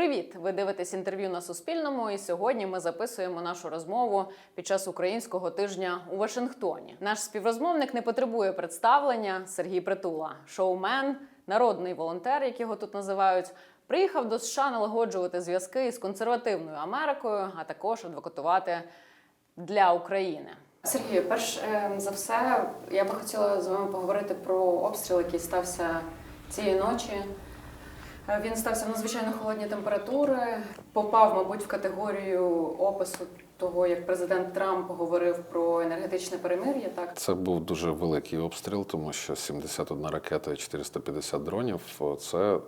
Привіт! Ви дивитесь інтерв'ю на Суспільному. І сьогодні ми записуємо нашу розмову під час українського тижня у Вашингтоні. Наш співрозмовник не потребує представлення. Сергій Притула, шоумен, народний волонтер, як його тут називають. Приїхав до США налагоджувати зв'язки з консервативною Америкою, а також адвокатувати для України. Сергію, перш е, за все, я би хотіла з вами поговорити про обстріл, який стався цієї ночі. Е, Він стався в надзвичайно холодні температури, попав, мабуть, в категорію опису того, як президент Трамп говорив про енергетичне перемир'я. Так Це був дуже великий обстріл, тому що 71 ракета і 450 дронів це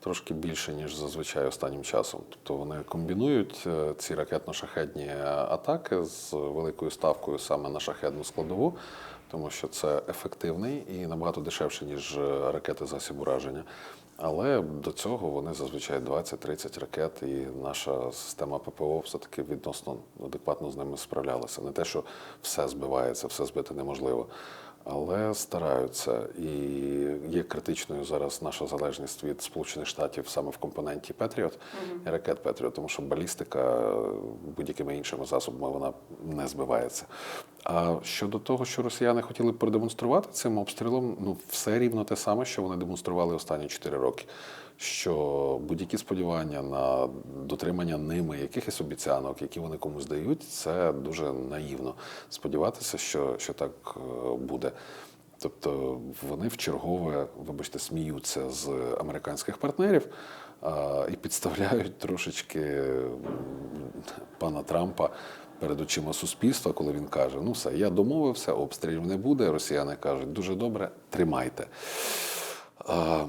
трошки більше, ніж зазвичай останнім часом. Тобто вони комбінують е, ці ракетно-шахетні атаки з великою ставкою саме на шахетну складову, тому що це ефективний і набагато дешевше, ніж е, ракети засіб ураження. Але до цього вони зазвичай 20-30 ракет, і наша система ППО все-таки відносно адекватно з ними справлялася. Не те, що все збивається, все збити неможливо. Але стараються. І є критичною зараз наша залежність від Сполучених Штатів саме в компоненті Петріот і ракет Петріот, тому що балістика будь-якими іншими засобами вона не збивається. А щодо того, що росіяни хотіли продемонструвати цим обстрілом, ну все рівно те саме, що вони демонстрували останні 4 роки. Що будь-які сподівання на дотримання ними якихось обіцянок, які вони комусь дають, це дуже наївно сподіватися, що, що так е, буде. Тобто вони в чергове, вибачте, сміються з американських партнерів а, і підставляють трошечки пана Трампа перед очима суспільства, коли він каже: Ну все, я домовився, обстрілів не буде. Росіяни кажуть, дуже добре, тримайте. А,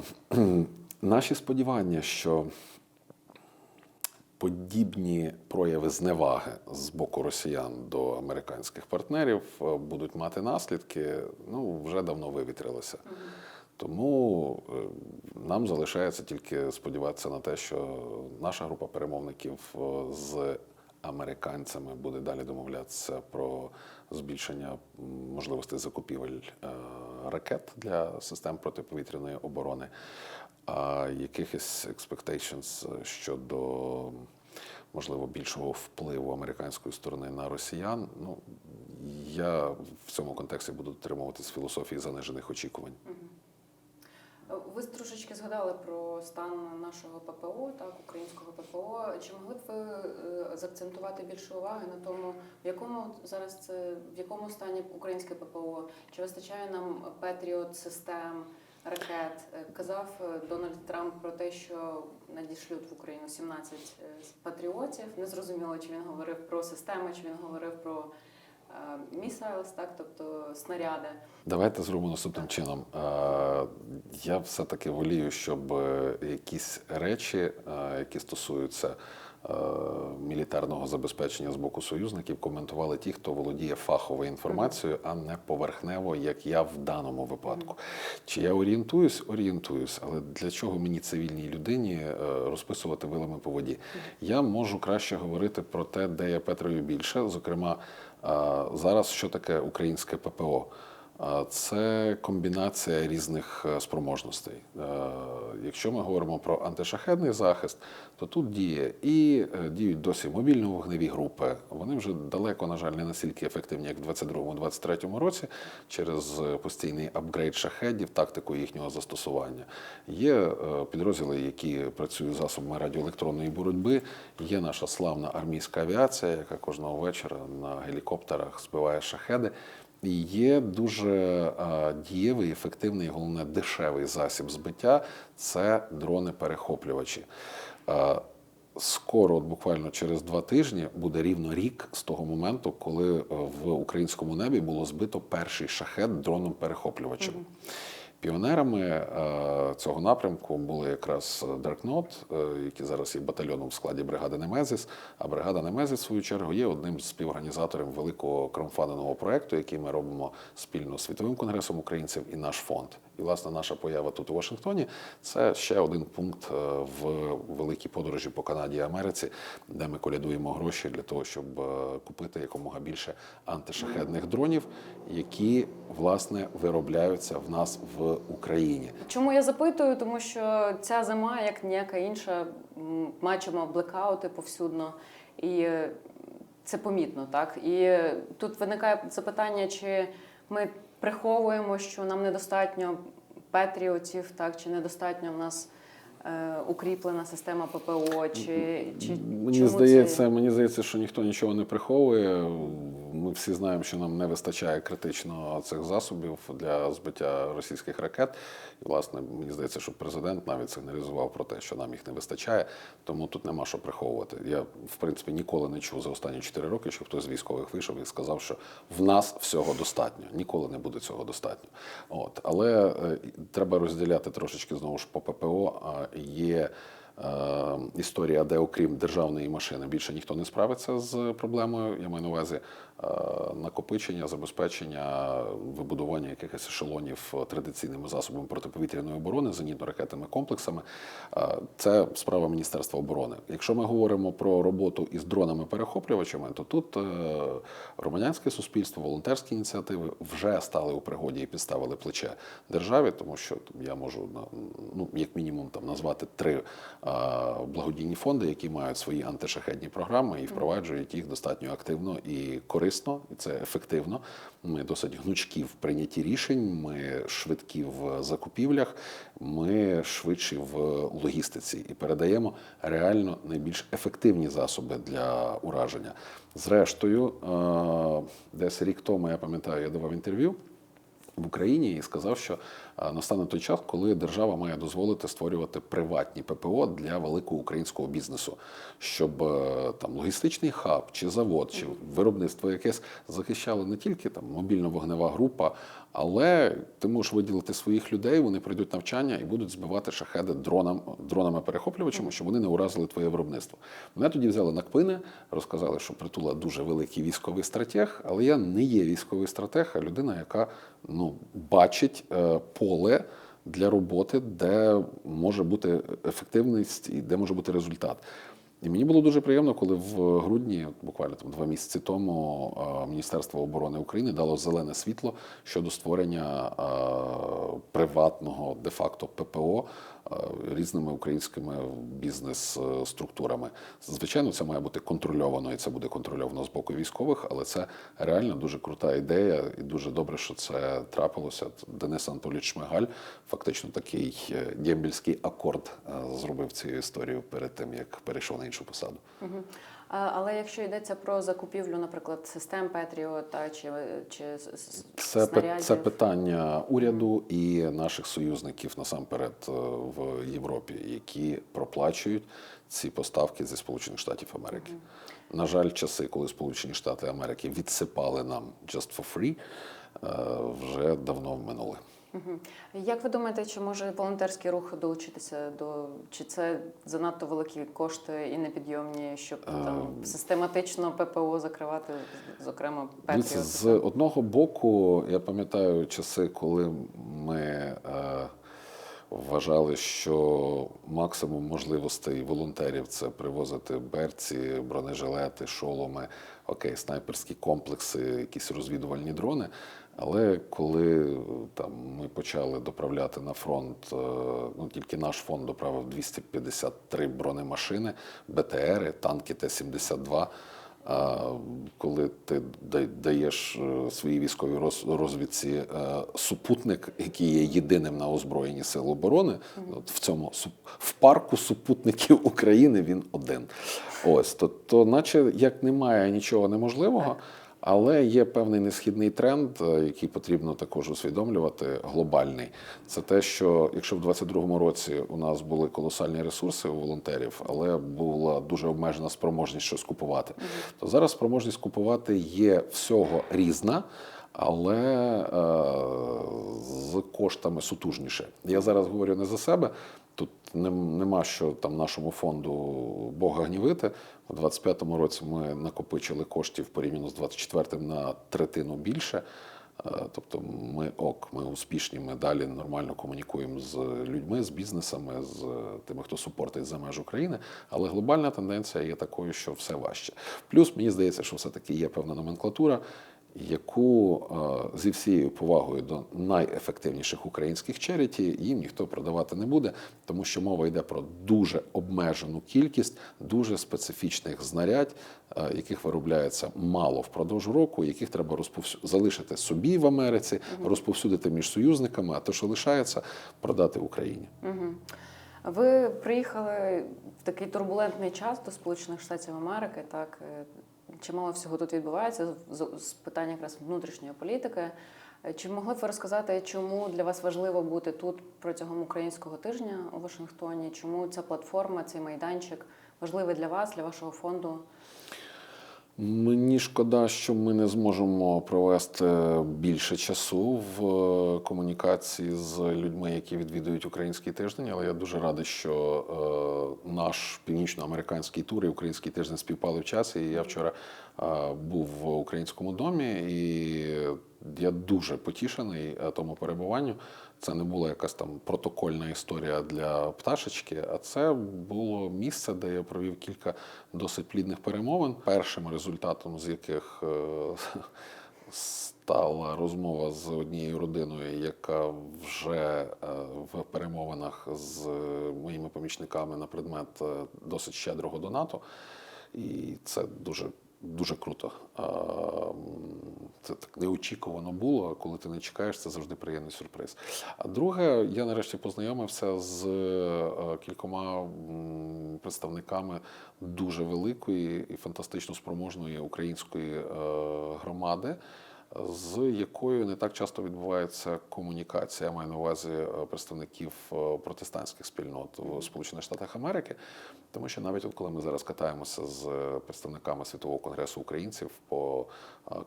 Наші сподівання, що подібні прояви зневаги з боку росіян до американських партнерів е, будуть мати наслідки, ну вже давно вивітрилися. Тому е, нам залишається тільки сподіватися на те, що наша група перемовників е, з американцями буде далі домовлятися про збільшення можливостей закупівель е, ракет для систем протиповітряної оборони. А якихось expectations щодо можливо більшого впливу американської сторони на росіян, ну я в цьому контексті буду дотримуватись філософії занижених очікувань. Ви трошечки згадали про стан нашого ППО, так українського ППО. Чи могли б ви е, заакцентувати більше уваги на тому, в якому зараз це в якому стані українське ППО? Чи вистачає нам Петріот систем? Ракет Е, казав е, Дональд Трамп про те, що надішлють в Україну 17 е, патріотів. Не зрозуміло, чи він говорив про системи, чи він говорив про місайлс, так тобто снаряди. Давайте зробимо наступним чином. Я все-таки волію, щоб е, якісь речі, е, які стосуються е, мілітарного забезпечення з боку союзників, коментували ті, хто володіє фаховою інформацією, а не поверхнево, як я в даному випадку. Чи я орієнтуюсь? Орієнтуюсь, але для чого мені цивільній людині розписувати вилами по воді? Я можу краще говорити про те, де я Петрою більше. Зокрема, зараз що таке українське ППО? Це комбінація різних е, спроможностей. Е, Якщо ми говоримо про антишахедний захист, то тут діє і е, діють досі мобільно-вогневі групи. Вони вже далеко, на жаль, не настільки ефективні, як в 22-23 році, через постійний апгрейд шахедів, тактику їхнього застосування. Є підрозділи, які працюють засобами радіоелектронної боротьби. Є наша славна армійська авіація, яка кожного вечора на гелікоптерах збиває шахеди. Є дуже дієвий, ефективний, головне, дешевий засіб збиття це дрони-перехоплювачі. Скоро, от буквально через два тижні, буде рівно рік з того моменту, коли е, в українському небі було збито перший шахет дроном-перехоплювачем. Піонерами е, цього напрямку були якраз Даркнот, які зараз є батальйоном в складі бригади Немезіс. А бригада Немезіс, в свою чергу, є одним з співорганізаторів великого кромфаненого проекту, який ми робимо спільно з світовим конгресом українців і наш фонд. І власне наша поява тут у Вашингтоні це ще один пункт е, в великій подорожі по Канаді і Америці, де ми колядуємо гроші для того, щоб е, купити якомога більше антишахедних дронів, які власне виробляються в нас в Україні. Чому я запитую? Тому що ця зима, як ніяка інша, бачимо блекаути повсюдно, і е, це помітно, так? І тут виникає запитання, чи ми приховуємо, що нам недостатньо петріотів, так, чи недостатньо в нас укріплена система ППО, чи, чи Мені чому здається, це? мені здається, що ніхто нічого не приховує. Ми всі знаємо, що нам не вистачає критично цих засобів для збиття російських ракет. І, власне, мені здається, що президент навіть сигналізував про те, що нам їх не вистачає, тому тут нема що приховувати. Я, в принципі, ніколи не чув за останні 4 роки, що хтось з військових вийшов і сказав, що в нас всього достатньо. Ніколи не буде цього достатньо. От. Але е, треба розділяти трошечки знову ж по ППО. Є е, історія, де окрім державної машини більше ніхто не справиться з проблемою. Я маю на увазі накопичення, забезпечення, вибудування якихось ешелонів традиційними засобами протиповітряної оборони, зенітно-ракетними комплексами. Е, Це справа Міністерства оборони. Якщо ми говоримо про роботу із дронами-перехоплювачами, то тут е, громадянське суспільство, волонтерські ініціативи вже стали у пригоді і підставили плече державі, тому що я можу ну як мінімум там назвати три е, благодійні фонди, які мають свої антишахедні програми і впроваджують їх достатньо активно і корисно, і це ефективно. Ми досить гнучкі в прийнятті рішень. Ми швидкі в закупівлях, ми швидші в логістиці і передаємо реально найбільш ефективні засоби для ураження. Зрештою, е, десь рік тому я пам'ятаю, я давав інтерв'ю в Україні і сказав, що настане той час, коли держава має дозволити створювати приватні ППО для великого українського бізнесу, щоб е, там логістичний хаб чи завод, чи виробництво якесь захищало не тільки там мобільно-вогнева група, але ти можеш виділити своїх людей, вони пройдуть навчання і будуть збивати шахеди дронам, дронами-перехоплювачами, щоб вони не уразили твоє виробництво. Мене тоді взяли на кпини, розказали, що притула дуже великий військовий стратег, але я не є військовий стратег, а людина, яка ну, бачить е, поле для роботи, де може бути ефективність і де може бути результат. І мені було дуже приємно, коли в грудні, буквально там два місяці тому, Міністерство оборони України дало зелене світло щодо створення приватного де-факто ППО різними українськими бізнес-структурами. Звичайно, це має бути контрольовано, і це буде контрольовано з боку військових, але це реально дуже крута ідея, і дуже добре, що це трапилося. Денис Анатолійович Шмигаль фактично такий е, дембільський акорд е, зробив цю історію перед тим, як перейшов на іншу посаду. Але якщо йдеться про закупівлю, наприклад, систем Петріота чи, чи Це, снарядів, це питання уряду і наших союзників насамперед е, в Європі, які проплачують ці поставки зі Сполучених Штатів Америки. На жаль, часи, коли Сполучені Штати Америки відсипали нам just for free, е, вже давно минули. Як ви думаєте, чи може волонтерський рух долучитися до чи це занадто великі кошти і непідйомні, щоб там систематично ППО закривати, зокрема Петріот? з одного боку, я пам'ятаю часи, коли ми е, вважали, що максимум можливостей волонтерів це привозити берці, бронежилети, шоломи, окей, снайперські комплекси, якісь розвідувальні дрони. Але коли там ми почали доправляти на фронт, е, ну тільки наш фонд доправив 253 бронемашини, БТРи, танки Т-72. А коли ти даєш е, своїй військовій розвідці е, супутник, який є єдиним на озброєнні сил оборони, от в цьому в парку супутників України він один. Ось то, то наче як немає нічого неможливого. Але є певний несхідний тренд, е, який потрібно також усвідомлювати, глобальний. Це те, що якщо в 22-му році у нас були колосальні ресурси у волонтерів, але була дуже обмежена спроможність щось купувати, то зараз спроможність купувати є всього різна. Але е, з коштами сутужніше. Я зараз говорю не за себе. Тут нема що там нашому фонду Бога гнівити. У 25-му році ми накопичили коштів порівняно з 24-м на третину більше. Е, Тобто ми ок, ми успішні, ми далі нормально комунікуємо з людьми, з бізнесами, з тими, хто супортить за меж України. Але глобальна тенденція є такою, що все важче. Плюс мені здається, що все-таки є певна номенклатура, яку зі всією повагою до найефективніших українських черіті їм ніхто продавати не буде, тому що мова йде про дуже обмежену кількість дуже специфічних знарядь, яких виробляється мало впродовж року, яких треба розповсю... залишити собі в Америці, розповсюдити між союзниками, а те, що лишається, продати Україні. Ви приїхали в такий турбулентний час до Сполучених Штатів Америки. Так е, чимало всього тут відбувається з, питань якраз внутрішньої політики. Е, Чи могли б ви розказати, чому для вас важливо бути тут протягом українського тижня у Вашингтоні? Чому ця платформа, цей майданчик важливий для вас, для вашого фонду? Мені шкода, що ми не зможемо провести більше часу в е, комунікації з людьми, які відвідують український тиждень. Але я дуже радий, що е, наш північноамериканський тур і український тиждень співпали в часі. І я вчора е, був в українському домі, і я дуже потішений тому перебуванню. Це не була якась там протокольна історія для пташечки, а це було місце, де я провів кілька досить плідних перемовин. Першим результатом з яких е, стала розмова з однією родиною, яка вже е, в перемовинах з моїми помічниками на предмет е, досить щедрого донату. І це дуже дуже круто. Це так неочікувано було. Коли ти не чекаєш, це завжди приємний сюрприз. А друге, я нарешті познайомився з е, кількома представниками дуже великої і фантастично спроможної української е, громади. З якою не так часто відбувається комунікація, я маю на увазі е, представників е, протестантських спільнот в Сполучених Штатах Америки, тому що навіть от коли ми зараз катаємося з е, представниками світового конгресу українців по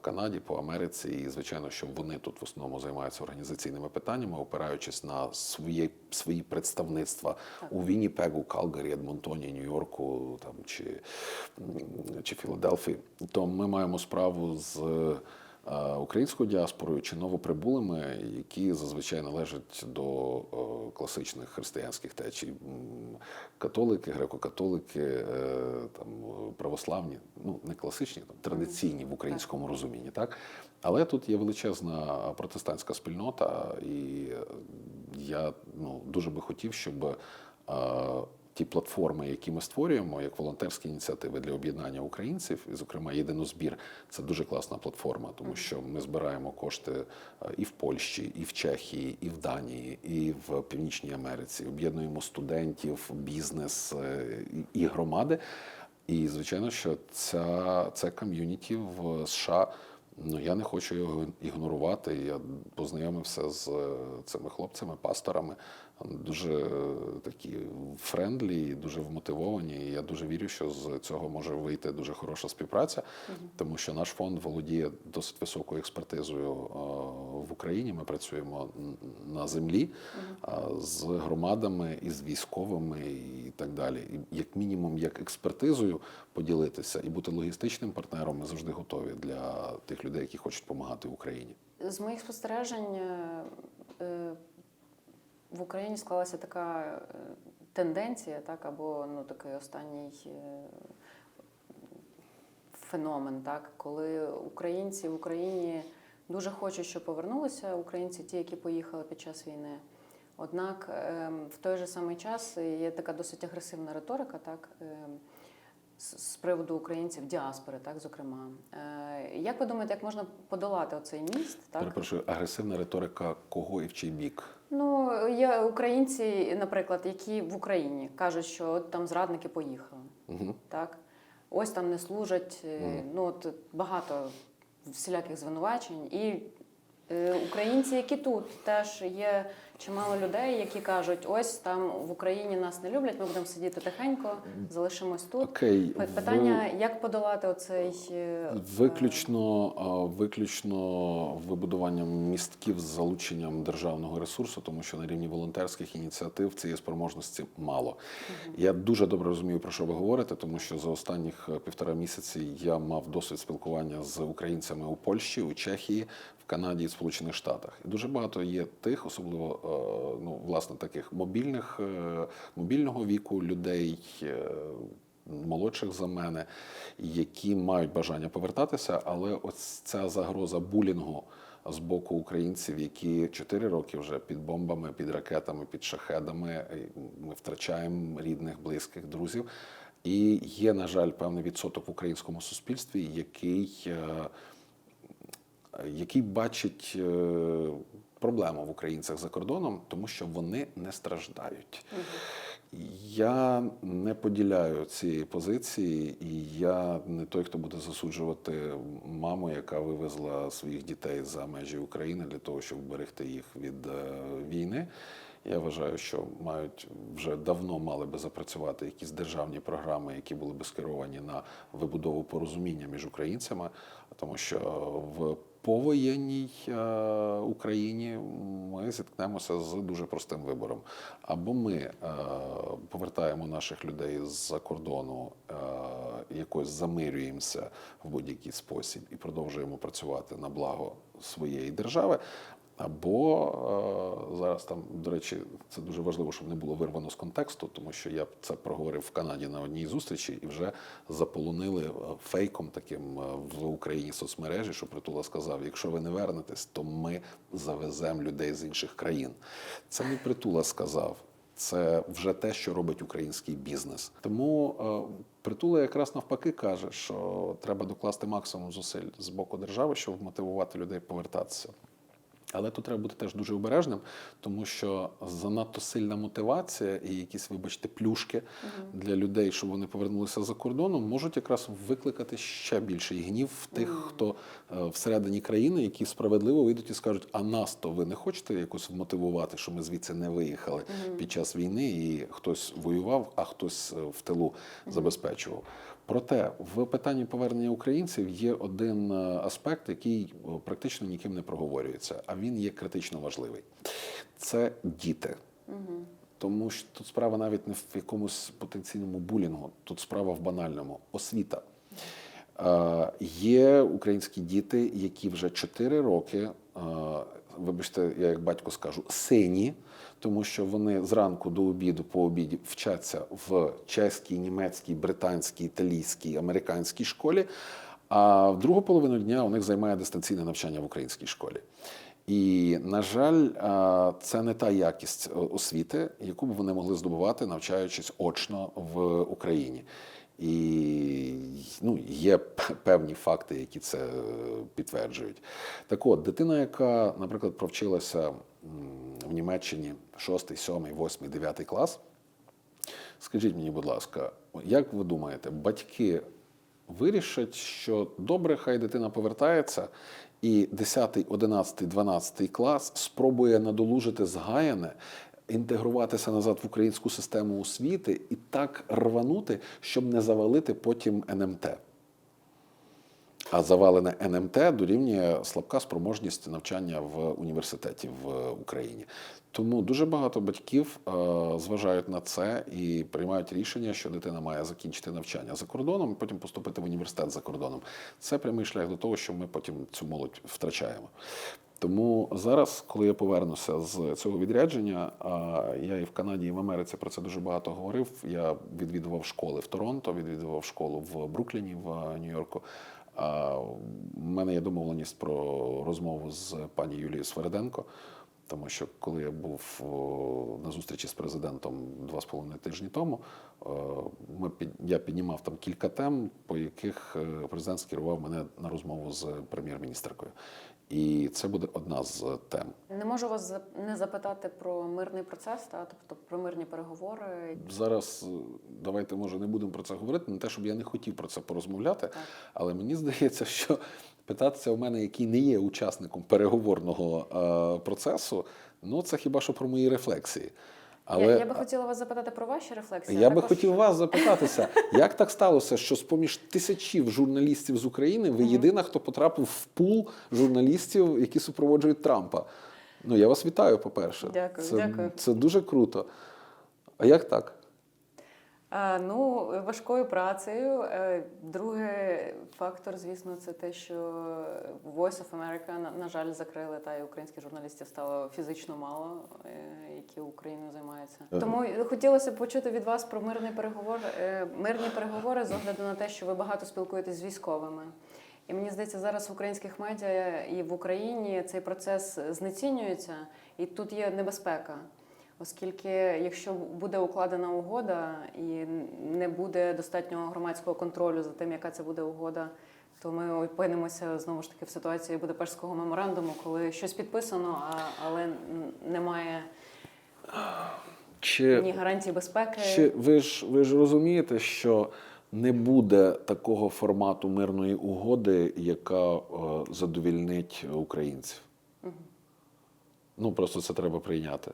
Канаді, по Америці, і звичайно, що вони тут в основному займаються організаційними питаннями, опираючись на свої, свої представництва у Вінніпегу, Калгарі, Едмонтоні, Нью-Йорку там чи, чи Філадельфії, то ми маємо справу з українською діаспорою чи новоприбулими, які зазвичай належать до е, класичних християнських течій. Католики, греко-католики, е, там е, православні, ну не класичні, там традиційні в українському розумінні, так. Але тут є величезна протестантська спільнота, і е, я ну, дуже би хотів, щоб е, ті платформи, які ми створюємо, як волонтерські ініціативи для об'єднання українців, і, зокрема, єдинозбір, це дуже класна платформа, тому що ми збираємо кошти е, і в Польщі, і в Чехії, і в Данії, і в Північній Америці. Об'єднуємо студентів, бізнес е, і і громади. І звичайно, що ця це ком'юніті в США. Ну я не хочу його ігнорувати. Я познайомився з е, цими хлопцями, пасторами, дуже е, такі френдлі, дуже вмотивовані. І я дуже вірю, що з цього може вийти дуже хороша співпраця, тому що наш фонд володіє досить високою експертизою е, в Україні. Ми працюємо на землі з громадами і з військовими і так далі. І як мінімум, як експертизою поділитися і бути логістичним партнером, ми завжди готові для тих людей, які хочуть допомагати Україні. З моїх спостережень е, в Україні склалася така е, тенденція, так, або ну, такий останній е, феномен, так, коли українці в Україні дуже хочуть, щоб повернулися українці, ті, які поїхали під час війни. Однак ем, в той же самий час є така досить агресивна риторика, так, ем, з приводу українців, діаспори, так, зокрема. Е, Як ви думаєте, як можна подолати оцей міст? Так? Перепрошую, агресивна риторика кого і в чий бік? Ну, є українці, наприклад, які в Україні кажуть, що от там зрадники поїхали. Угу. Так? Ось там не служать. Угу. Ну, от багато всіляких звинувачень. І е, українці, які тут теж є Чимало людей, які кажуть, ось там в Україні нас не люблять, ми будемо сидіти тихенько, залишимось тут. Окей, Питання, як подолати оцей е, Виключно, виключно вибудуванням містків з залученням державного ресурсу, тому що на рівні волонтерських ініціатив цієї спроможності мало. Я дуже добре розумію, про що ви говорите, тому що за останніх е, півтора місяці я мав досвід спілкування з українцями у Польщі, у Чехії, в Канаді і Сполучених Штатах. І дуже багато є тих, особливо е, ну, власне таких мобільних, е, мобільного віку людей. е, молодших за мене, які мають бажання повертатися, але ось ця загроза булінгу з боку українців, які 4 роки вже під бомбами, під ракетами, під шахедами, ми втрачаємо рідних, близьких, друзів. І є, на жаль, певний відсоток в українському суспільстві, який, е, який бачить проблему в українцях за кордоном, тому що вони не страждають. Я не поділяю цієї позиції, і я не той, хто буде засуджувати маму, яка вивезла своїх дітей за межі України для того, щоб берегти їх від е, війни. Я вважаю, що мають вже давно мали би запрацювати якісь державні програми, які були би скеровані на вибудову порозуміння між українцями, тому що в повоєнній е, Україні ми зіткнемося з дуже простим вибором. Або ми е, повертаємо наших людей з-за кордону, е, якось замирюємося в будь-який спосіб і продовжуємо працювати на благо своєї держави. Або е, зараз там, до речі, це дуже важливо, щоб не було вирвано з контексту, тому що я це проговорив в Канаді на одній зустрічі і вже заполонили е, фейком таким е, в Україні соцмережі, що притула сказав: якщо ви не вернетесь, то ми завеземо людей з інших країн. Це не притула сказав. Це вже те, що робить український бізнес. Тому е, притула якраз навпаки каже, що треба докласти максимум зусиль з боку держави, щоб мотивувати людей повертатися. Але тут треба бути теж дуже обережним, тому що занадто сильна мотивація і якісь, вибачте, плюшки для людей, щоб вони повернулися за кордоном, можуть якраз викликати ще більший гнів в тих, хто е, всередині країни, які справедливо вийдуть і скажуть: а нас то ви не хочете якось вмотивувати, що ми звідси не виїхали під час війни, і хтось воював, а хтось е, в тилу забезпечував. Проте в питанні повернення українців є один е, аспект, який е, практично ніким не проговорюється, а він є критично важливий. Це діти. Тому що тут справа навіть не в якомусь потенційному булінгу, тут справа в банальному освіта. Е, Є українські діти, які вже 4 роки, е, вибачте, я як батько скажу, сині, тому що вони зранку до обіду по обіді вчаться в чеській, німецькій, британській, італійській, американській школі. А в другу половину дня у них займає дистанційне навчання в українській школі. І, на жаль, це не та якість освіти, яку б вони могли здобувати, навчаючись очно в Україні. І ну, є певні факти, які це е, підтверджують. Так от, дитина, яка, наприклад, провчилася в Німеччині 6, 7, 8, 9 клас, скажіть мені, будь ласка, як ви думаєте, батьки вирішать, що добре, хай дитина повертається, і 10, 11, 12 клас спробує надолужити згаяне, інтегруватися назад в українську систему освіти і так рванути, щоб не завалити потім НМТ. А завалене НМТ дорівнює слабка спроможність навчання в університеті в Україні. Тому дуже багато батьків е, зважають на це і приймають рішення, що дитина має закінчити навчання за кордоном, потім поступити в університет за кордоном. Це прямий шлях до того, що ми потім цю молодь втрачаємо. Тому зараз, коли я повернуся з цього відрядження, я і в Канаді, і в Америці про це дуже багато говорив. Я відвідував школи в Торонто, відвідував школу в Брукліні, в Нью-Йорку. А в мене є домовленість про розмову з пані Юлією Свереденко. Тому що коли я був на зустрічі з президентом два з половиною тижні тому, е, я піднімав там кілька тем, по яких е, президент скерував мене на розмову з прем'єр-міністеркою. І це буде одна з тем. Не можу вас не запитати про мирний процес, та тобто про мирні переговори. Зараз е, давайте може не будемо про це говорити. Не те, щоб я не хотів про це порозмовляти, Так. але мені здається, що питатися у мене, який не є учасником переговорного е, процесу, Ну, це хіба що про мої рефлексії. Але Я, я би хотіла вас запитати про ваші рефлексії. я також... би хотів вас запитатися, як так сталося, що з поміж тисячів журналістів з України ви єдина, хто потрапив в пул журналістів, які супроводжують Трампа. Ну, я вас вітаю, по-перше. Дякую, це, дякую. Це дуже круто. А як так? А, ну, важкою працею. Е, Другий фактор, звісно, це те, що Voice of America, на, жаль, закрили, та і українських журналістів стало фізично мало, е, які Україною займаються. Тому хотілося б почути від вас про мирний переговор, е, мирні переговори з огляду на те, що ви багато спілкуєтесь з військовими. І мені здається, зараз в українських медіа і в Україні цей процес знецінюється, і тут є небезпека. Оскільки, якщо буде укладена угода і не буде достатнього громадського контролю за тим, яка це буде угода, то ми опинимося знову ж таки в ситуації Будапештського меморандуму, коли щось підписано, а, але немає Чи, ні гарантій безпеки. чи ви, ж, ви ж розумієте, що не буде такого формату мирної угоди, яка е, задовільнить українців? Ну, просто це треба прийняти.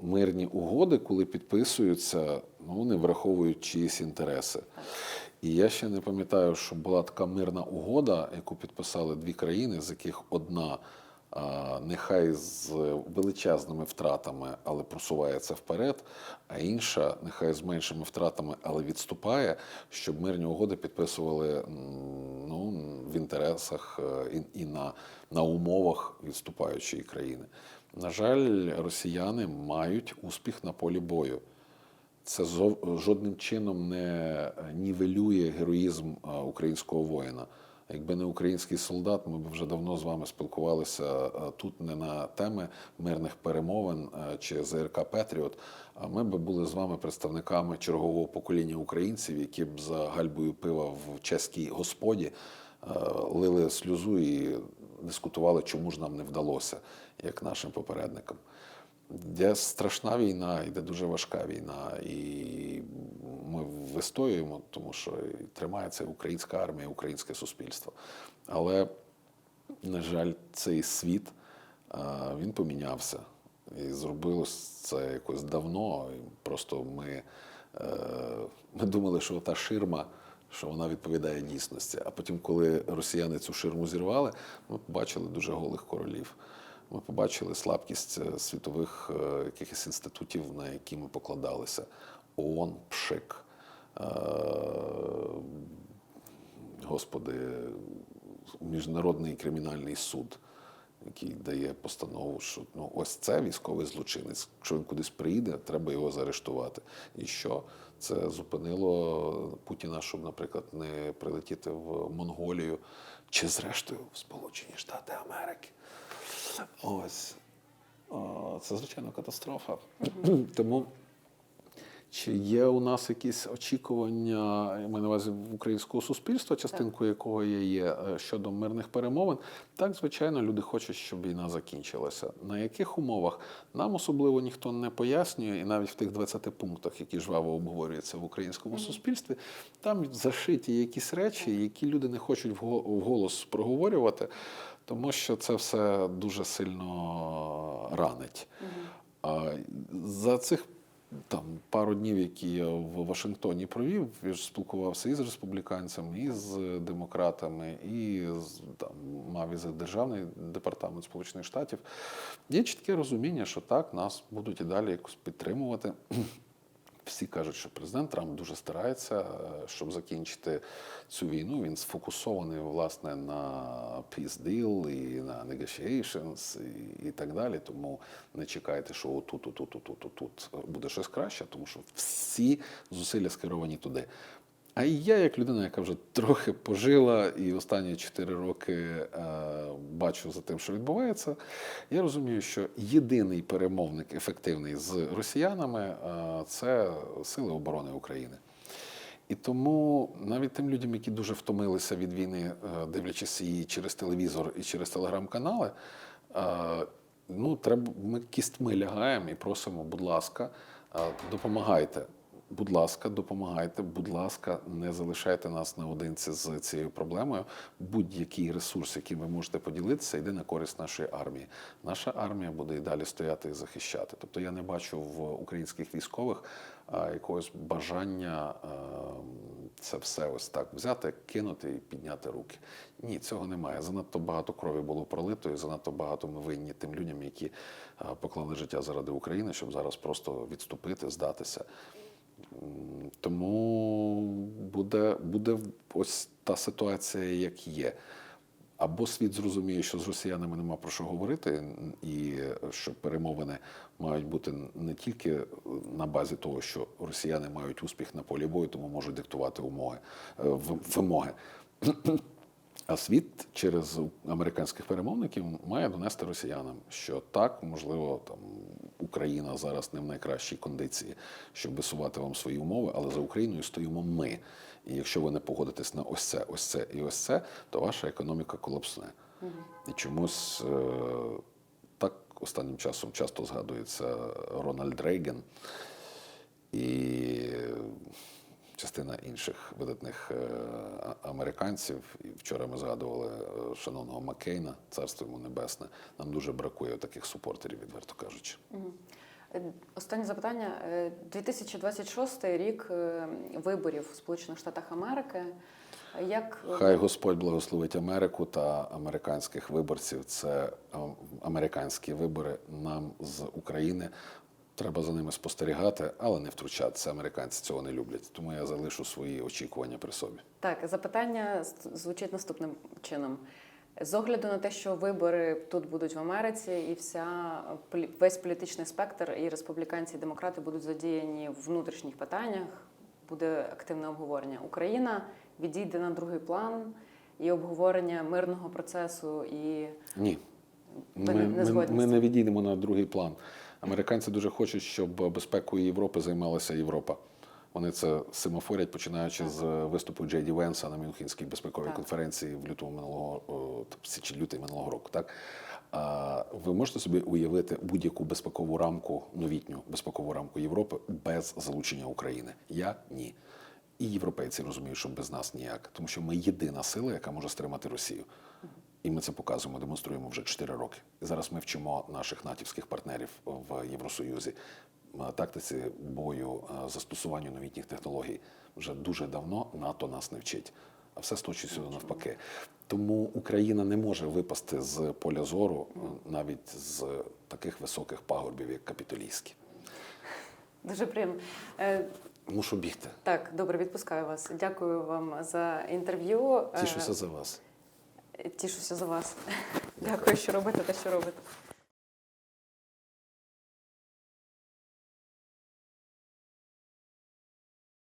Мирні угоди, коли підписуються, ну, вони враховують чиїсь інтереси. І я ще не пам'ятаю, що була така мирна угода, яку підписали дві країни, з яких одна нехай з величезними втратами, але просувається вперед, а інша нехай з меншими втратами, але відступає, щоб мирні угоди підписували ну, в інтересах е, і на, на умовах відступаючої країни. На жаль, росіяни мають успіх на полі бою. Це жодним чином не нівелює героїзм українського воїна. Якби не український солдат, ми б вже давно з вами спілкувалися тут не на теми мирних перемовин чи ЗРК Петріот. А ми б були з вами представниками чергового покоління українців, які б за гальбою пива в чеській господі лили сльозу і дискутували, чому ж нам не вдалося, як нашим попередникам. Йде страшна війна, йде дуже важка війна, і ми вистоюємо, тому що тримається українська армія, українське суспільство. Але, на жаль, цей світ він помінявся. І зробилось це якось давно. Просто ми, е, ми думали, що та ширма, що вона відповідає дійсності. А потім, коли росіяни цю ширму зірвали, ми побачили дуже голих королів. Ми побачили слабкість е, світових е, якихось інститутів, на які ми покладалися. ООН, ПШИК, е, господи, Міжнародний кримінальний суд, який дає постанову, що ну, ось це військовий злочинець. Якщо він кудись приїде, треба його заарештувати. І що? Це зупинило Путіна, щоб, наприклад, не прилетіти в Монголію чи, зрештою, в Сполучені Штати Америки. Ось. Це, звичайно, катастрофа. Тому чи є у нас якісь очікування, я маю на увазі в українського суспільства, частинкою якого я є е, щодо мирних перемовин? Так, звичайно, люди хочуть, щоб війна закінчилася. На яких умовах нам особливо ніхто не пояснює, і навіть в тих 20 пунктах, які жваво обговорюються в українському суспільстві, там зашиті якісь речі, які люди не хочуть вго- вголос проговорювати, тому що це все дуже сильно ранить. А За цих там пару днів, які я в Вашингтоні провів, я ж спілкувався і з республіканцями, і з демократами, і там мав із державний департамент Сполучених Штатів. Є чітке розуміння, що так нас будуть і далі якось підтримувати. Всі кажуть, що президент Трамп дуже старається, е, щоб закінчити цю війну. Він сфокусований власне на peace deal і на negotiations і, і так далі. Тому не чекайте, що отут, отут, отут, отут буде щось краще, тому що всі зусилля скеровані туди. А я, як людина, яка вже трохи пожила і останні 4 роки е, бачу за тим, що відбувається, я розумію, що єдиний перемовник ефективний з росіянами е, це Сили оборони України. І тому навіть тим людям, які дуже втомилися від війни, е, дивлячись її через телевізор і через телеграм-канали, е, ну, треба, ми кістьми лягаємо і просимо, будь ласка, е, допомагайте. Будь ласка, допомагайте. Будь ласка, не залишайте нас наодинці з цією проблемою. Будь-який ресурс, яким ви можете поділитися, йде на користь нашої армії. Наша армія буде і далі стояти і захищати. Тобто я не бачу в українських військових якогось бажання це все ось так взяти, кинути і підняти руки. Ні, цього немає. Занадто багато крові було пролито, і занадто багато ми винні тим людям, які поклали життя заради України, щоб зараз просто відступити, здатися. Тому буде, буде ось та ситуація, як є. Або світ зрозуміє, що з росіянами нема про що говорити, і що перемовини мають бути не тільки на базі того, що росіяни мають успіх на полі бою, тому можуть диктувати умови, е, вимоги. А світ через американських перемовників має донести росіянам, що так, можливо, там Україна зараз не в найкращій кондиції, щоб висувати вам свої умови, але за Україною стоїмо ми. І якщо ви не погодитесь на ось це, ось це і ось це, то ваша економіка колапсне. І чомусь е, так останнім часом часто згадується Рональд Рейган і частина інших видатних е, американців. І вчора ми згадували е, шановного Маккейна, царство йому небесне. Нам дуже бракує таких супортерів, відверто кажучи. Е, Останнє запитання. Е, 2026 рік виборів в Сполучених Штатах Америки. Як Хай Господь благословить Америку та американських виборців. Це американські вибори. Нам з України треба за ними спостерігати, але не втручатися. Американці цього не люблять. Тому я залишу свої очікування при собі. Так, запитання звучить наступним чином. З огляду на те, що вибори тут будуть в Америці, і вся весь політичний спектр, і республіканці, і демократи будуть задіяні в внутрішніх питаннях, буде активне обговорення. Україна відійде на другий план і обговорення мирного процесу і Ні. Ми, не ми, ми не відійдемо на другий план. Американці дуже хочуть, щоб безпекою Європи займалася Європа. Вони це семафорять, починаючи з виступу Джей Ді Венса на Мюнхенській безпековій Так. конференції в лютому минулого т- січі лютий минулого року. Так а, ви можете собі уявити будь-яку безпекову рамку, новітню безпекову рамку Європи без залучення України? Я ні. І європейці розуміють, що без нас ніяк, тому що ми єдина сила, яка може стримати Росію. І ми це показуємо, демонструємо вже 4 роки. І зараз ми вчимо наших натівських партнерів в Євросоюзі е, тактиці бою, е, застосуванню новітніх технологій. Вже дуже давно НАТО нас не вчить, а все сточується навпаки. Тому Україна не може випасти з поля зору е, навіть з таких високих пагорбів, як капітолійські. дуже приємно. Мушу бігти. Так, добре, відпускаю вас. Дякую вам за інтерв'ю. Тішуся за вас. Тішуся за вас. Дякую, що робите те, що робите.